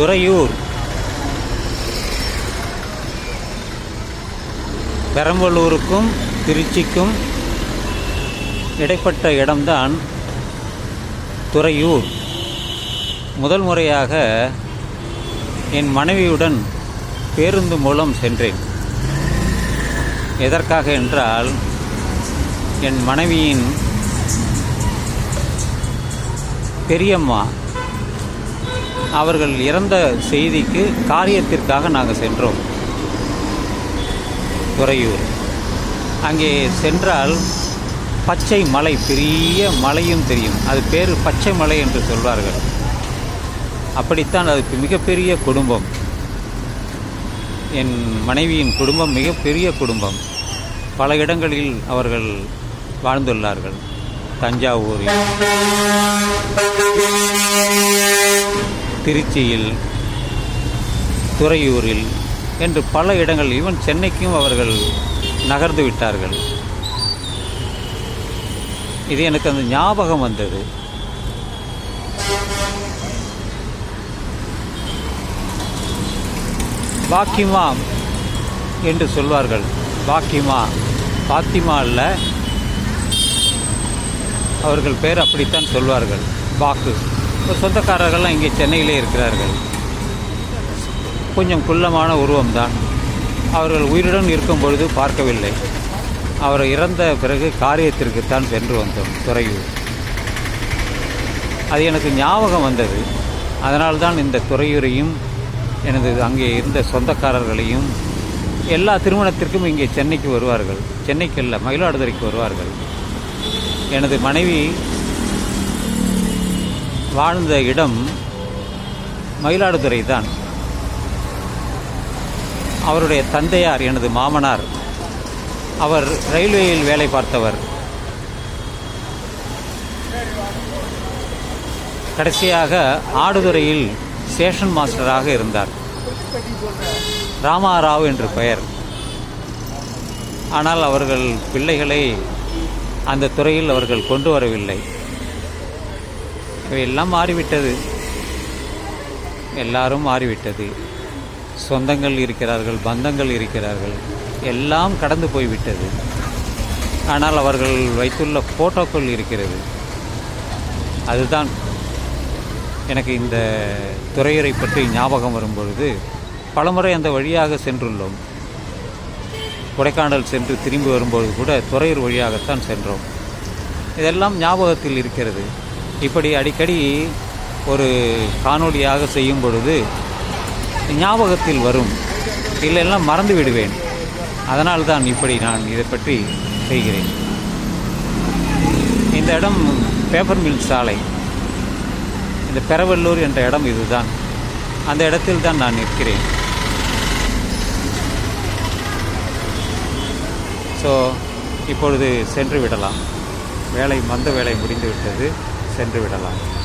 துறையூர். பெரம்பலூருக்கும் திருச்சிக்கும் இடைப்பட்ட இடம்தான் துறையூர். முதல் முறையாக என் மனைவியுடன் பேருந்து மூலம் சென்றேன். எதற்காக என்றால் என் மனைவியின் பெரியம்மா அவர்கள் இறந்த செய்திக்கு காரியத்திற்காக நாங்கள் சென்றோம். துறையூர். அங்கே சென்றால் பச்சை மலை பெரிய மலையும் தெரியும். அது பேர் பச்சை மலை என்று சொல்வார்கள். அப்படித்தான் அது மிகப்பெரிய குடும்பம். என் மனைவியின் குடும்பம் மிகப்பெரிய குடும்பம். பல இடங்களில் அவர்கள் வாழ்ந்துள்ளார்கள். தஞ்சாவூரில். திருச்சியில் துறையூரில் என்று பல இடங்கள் ஈவன் சென்னைக்கும் அவர்கள் நகர்ந்து விட்டார்கள். இது எனக்கு அந்த ஞாபகம் வந்தது. பாக்கிமா என்று சொல்வார்கள். பாக்கிமா பாத்திமா அல்ல அவர்கள் பேர் அப்படித்தான் சொல்வார்கள். பாக்கு இப்போ சொந்தக்காரர்கள்லாம் இங்கே சென்னையிலே இருக்கிறார்கள். கொஞ்சம் குள்ளமான உருவம்தான். அவர்கள் உயிருடன் இருக்கும் பொழுது பார்க்கவில்லை. அவர் இறந்த பிறகு காரியத்திற்குத்தான் சென்று வந்தோம் துறையூர். அது எனக்கு ஞாபகம் வந்தது. அதனால்தான் இந்த துறையூரையும் எனது அங்கே இருந்த சொந்தக்காரர்களையும் எல்லா திருமணத்திற்கும் இங்கே சென்னைக்கு வருவார்கள். சென்னைக்கு இல்லை மயிலாடுதுறைக்கு வருவார்கள். எனது மனைவி வாழ்ந்த இடம் மயிலாடுதுறை தான் அவருடைய தந்தையார் எனது மாமனார். அவர் ரயில்வேயில் வேலை பார்த்தவர். கடைசியாக ஆடுதுறையில் ஸ்டேஷன் மாஸ்டராக இருந்தார். ராமாராவ் என்று பெயர். ஆனால் அவர்கள் பிள்ளைகளை அந்த துறையில் அவர்கள் கொண்டு வரவில்லை. எல்லாம் மாறிவிட்டது. எல்லாரும் மாறிவிட்டது. சொந்தங்கள் இருக்கிறார்கள் பந்தங்கள் இருக்கிறார்கள் எல்லாம் கடந்து போய்விட்டது. ஆனால் அவர்கள் வைத்துள்ள ஃபோட்டோக்கள் இருக்கிறது. அதுதான் எனக்கு இந்த துறையுரை பற்றி ஞாபகம் வரும்பொழுது பலமுறை அந்த வழியாக சென்றுள்ளோம். கொடைக்கானல் சென்று திரும்பி வரும்பொழுது கூட துறையூர் வழியாகத்தான் சென்றோம். இதெல்லாம் ஞாபகத்தில் இருக்கிறது. இப்படி அடிக்கடி ஒரு காணொளியாக செய்யும் பொழுது ஞாபகத்தில் வரும். இல்லைன்னா மறந்து விடுவேன். அதனால் தான் இப்படி நான் இதை பற்றி செய்கிறேன். இந்த இடம் பேப்பர் மில் சாலை. இந்த பெரவல்லூர் என்ற இடம் இதுதான். அந்த இடத்தில் தான் நான் நிற்கிறேன். ஸோ இப்பொழுது சென்று விடலாம். வேலை மந்த வேலை முடிந்து விட்டது சென்று விடலாம்.